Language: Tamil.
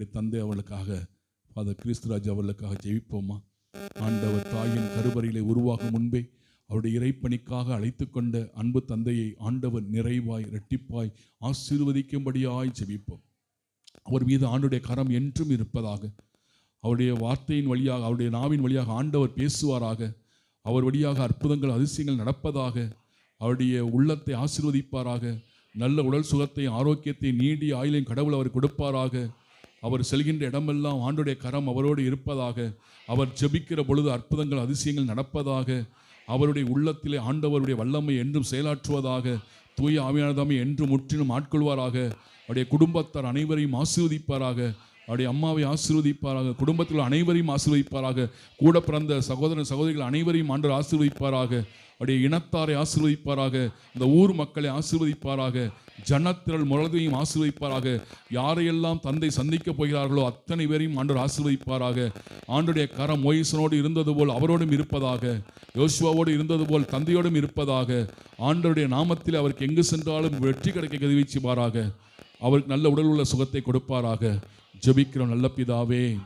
அப்படி தந்தை அவளுக்காக ஃபாதர் கிறிஸ்துராஜ் அவளுக்காக ஜெயிப்போமா? ஆண்டவர் தாயின் கருவறையிலே உருவாகும் முன்பே அவருடைய இறைப்பணிக்காக அழைத்து கொண்ட அன்பு தந்தையை ஆண்டவர் நிறைவாய் இரட்டிப்பாய் ஆசீர்வதிக்கும்படியாய் ஜெபிப்போம். அவர் மீது ஆண்டுடைய கரம் என்றும் இருப்பதாக அவருடைய வார்த்தையின் வழியாக அவருடைய நாவின் வழியாக ஆண்டவர் பேசுவாராக. அவர் வழியாக அற்புதங்கள் அதிசயங்கள் நடப்பதாக அவருடைய உள்ளத்தை ஆசீர்வதிப்பாராக. நல்ல உடல் சுகத்தை ஆரோக்கியத்தை நீண்டி ஆயுளையும் கடவுள் அவர் கொடுப்பாராக. அவர் செல்கின்ற இடமெல்லாம் ஆண்டுடைய கரம் அவரோடு இருப்பதாக அவர் ஜெபிக்கிற பொழுது அற்புதங்கள் அதிசயங்கள் நடப்பதாக அவருடைய உள்ளத்திலே ஆண்டவருடைய வல்லமை என்றும் செயலாற்றுவதாக தூய ஆவியானதாமை என்றும் முற்றிலும் ஆட்கொள்வாராக. அவருடைய குடும்பத்தார் அனைவரையும் ஆசீர்வதிப்பாராக. அவருடைய அம்மாவை ஆசீர்வதிப்பாராக. குடும்பத்தில் அனைவரையும் ஆசீர்வதிப்பாராக. கூட பிறந்த சகோதரன் சகோதரிகள் அனைவரையும் ஆண்டவர் ஆசீர்வதிப்பாராக. அவருடைய இனத்தாரை ஆசீர்வதிப்பாராக. இந்த ஊர் மக்களை ஆசீர்வதிப்பாராக. ஜனத்திரள் முழுதையும் ஆசிர்வதிப்பாராக. யாரையெல்லாம் தந்தை சந்திக்கப் போகிறார்களோ அத்தனை பேரையும் ஆண்டவர் ஆசிர்வதிப்பாராக. ஆண்டுடைய கரம் மொய்சனோடு இருந்தது போல் அவரோடும் இருப்பதாக யோசுவாவோடு இருந்தது போல் தந்தையோடும் இருப்பதாக. ஆண்டருடைய நாமத்தில் அவருக்கு எங்கு சென்றாலும் வெற்றி கிடைக்க கதிவீச்சுவாராக அவருக்கு நல்ல உடல் உள்ள சுகத்தை கொடுப்பாராக. ஜெபிக்கிறோம் நல்ல பிதாவே.